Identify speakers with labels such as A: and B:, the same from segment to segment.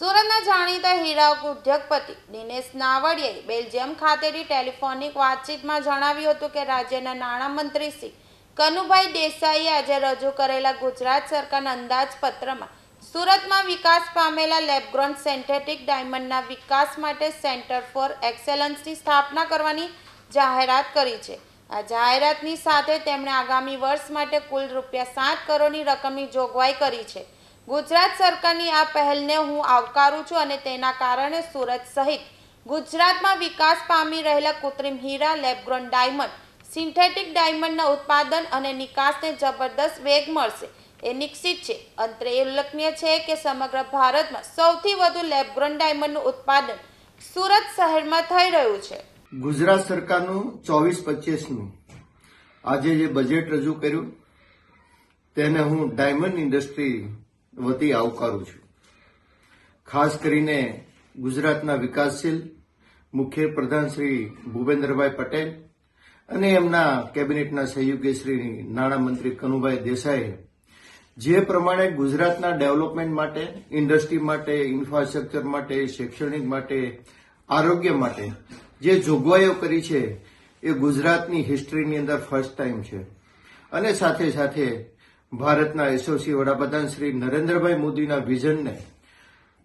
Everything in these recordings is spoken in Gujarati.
A: સુરતના જાણીતા હીરા ઉદ્યોગપતિ દિનેશ નાવડિયાએ બેલ્જિયમ ખાતેની ટેલિફોનિક વાતચીતમાં જણાવ્યું હતું કે રાજ્યના નાણામંત્રી શ્રી કનુભાઈ દેસાઈએ આજે રજૂ કરેલા ગુજરાત સરકારના અંદાજપત્રમાં સુરતમાં વિકાસ પામેલા લેબગ્રોન સિન્થેટિક ડાયમંડના વિકાસ માટે સેન્ટર ફોર એક્સેલન્સની સ્થાપના કરવાની જાહેરાત કરી છે. આ જાહેરાતની સાથે તેમણે આગામી વર્ષ માટે કુલ રૂપિયા સાત કરોડની રકમની જોગવાઈ કરી છે. ગુજરાત સરકારની આ પહેલને હું આવકારું છું અને તેના કારણે સુરત સહિત ગુજરાતમાં વિકાસ પામી રહેલા કૃત્રિમ હીરા, લેબગ્રોન ડાયમંડ, સિન્થેટિક ડાયમંડના ઉત્પાદન અને નિકાસને જબરદસ્ત વેગ મળશે. એ નિશ્ચિત છે. અંતરે એ ઉલ્લેખનીય છે કે સમગ્ર ભારતમાં સૌથી વધુ લેબગ્રોન ડાયમંડનું ઉત્પાદન સુરત શહેરમાં થઈ રહ્યું છે.
B: ગુજરાત સરકારનું ચોવીસ પચીસનું આજે જે બજેટ રજૂ કર્યું, તેને હું ડાયમંડ ઇન્ડસ્ટ્રી વતી આવકારું છું. ખાસ કરીને ગુજરાતના વિકાસશીલ મુખ્ય પ્રધાન શ્રી ભૂપેન્દ્રભાઈ પટેલ અને એમના કેબિનેટના સહયોગી શ્રી નાણામંત્રી કનુભાઈ દેસાઈએ જે પ્રમાણે ગુજરાતના ડેવલપમેન્ટ માટે, ઇન્ડસ્ટ્રી માટે, ઇન્ફ્રાસ્ટ્રક્ચર માટે, શૈક્ષણિક માટે, આરોગ્ય માટે જે જોગવાઈઓ કરી છે એ ગુજરાતની હિસ્ટ્રીની અંદર ફર્સ્ટ ટાઈમ છે. અને સાથે સાથે ભારતના એસોસી વડાપ્રધાન શ્રી નરેન્દ્રભાઈ મોદીના વિઝનને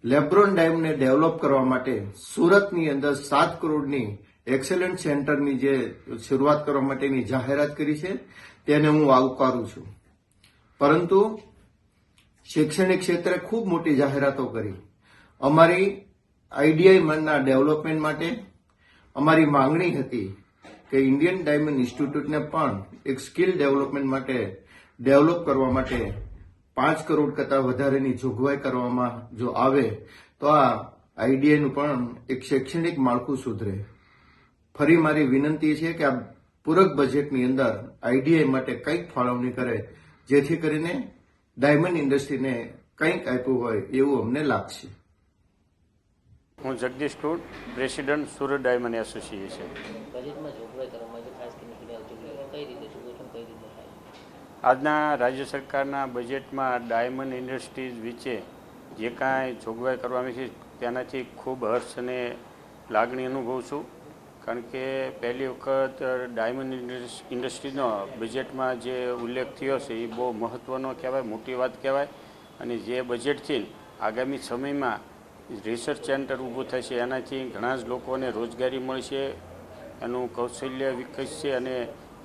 B: લેબ્રોન ડેમને ડેવલપ કરવા માટે સુરતની અંદર સાત કરોડની એક્સેલન્ટ સેન્ટરની જે શરૂઆત કરવા માટેની જાહેરાત કરી છે, તેને હું આવકારું છું. પરંતુ શૈક્ષણિક ક્ષેત્રે ખૂબ મોટી જાહેરાતો કરી. અમારી આઈડીઆઈ ડેવલપમેન્ટ માટે અમારી માંગણી હતી કે ઇન્ડિયન ડાયમંડ ઇન્સ્ટિટ્યૂટને પણ એક સ્કિલ ડેવલપમેન્ટ માટે ડેવલપ કરવા માટે પાંચ કરોડ કરતાં વધારેની જોગવાઈ કરવામાં જો આવે તો આ આઈડીઆઈનું પણ એક શૈક્ષણિક માળખું સુધરે. ફરી મારી વિનંતી છે કે આ પૂરક બજેટની અંદર આઈડીઆઈ માટે કંઈક ફાળવણી કરે જેથી કરીને ડાયમંડ ઇન્ડસ્ટ્રીને કંઈક આપ્યું હોય એવું અમને લાગશે.
C: હું Jagdish Tod president Surat diamond association. આજના રાજ્ય સરકારના બજેટમાં ડાયમંડ ઇન્ડસ્ટ્રીઝ વિશે જે કાંઈ જોગવાઈ કરવામાં છે, તેનાથી ખૂબ હર્ષ અને લાગણી અનુભવું છું. કારણ કે પહેલી વખત ડાયમંડ ઇન્ડસ્ટ્રીનો બજેટમાં જે ઉલ્લેખ થયો છે, એ બહુ મહત્ત્વનો કહેવાય, મોટી વાત કહેવાય. અને જે બજેટથી આગામી સમયમાં રિસર્ચ સેન્ટર ઊભું થશે એનાથી ઘણા જ લોકોને રોજગારી મળશે, એનું કૌશલ્ય વિકસશે અને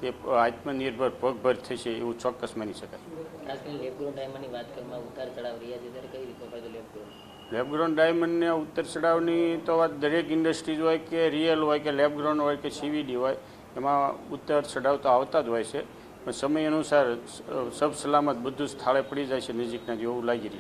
C: તે આત્મનિર્ભર પગભર થશે એવું ચોક્કસ માની શકાય.
D: ખાસ કરીને લેબગ્રોન ડાયમંડની વાત કરવામાં ઉતાર ચડાવ રહ્યા છે ત્યારે કઈ રીતે ફાયદો લેબગ્રોન
C: લેબગ્રોન ડાયમંડને ઉત્તર ચડાવની તો વાત દરેક ઇન્ડસ્ટ્રીઝ હોય કે રિયલ હોય કે લેબગ્રોન હોય કે સીવીડી હોય એમાં ઉત્તર ચડાવ તો આવતા જ હોય છે. પણ સમય અનુસાર સબ સલામત બધું જ થાળે પડી જાય છે નજીકના જેવું લાગી રહ્યું છે.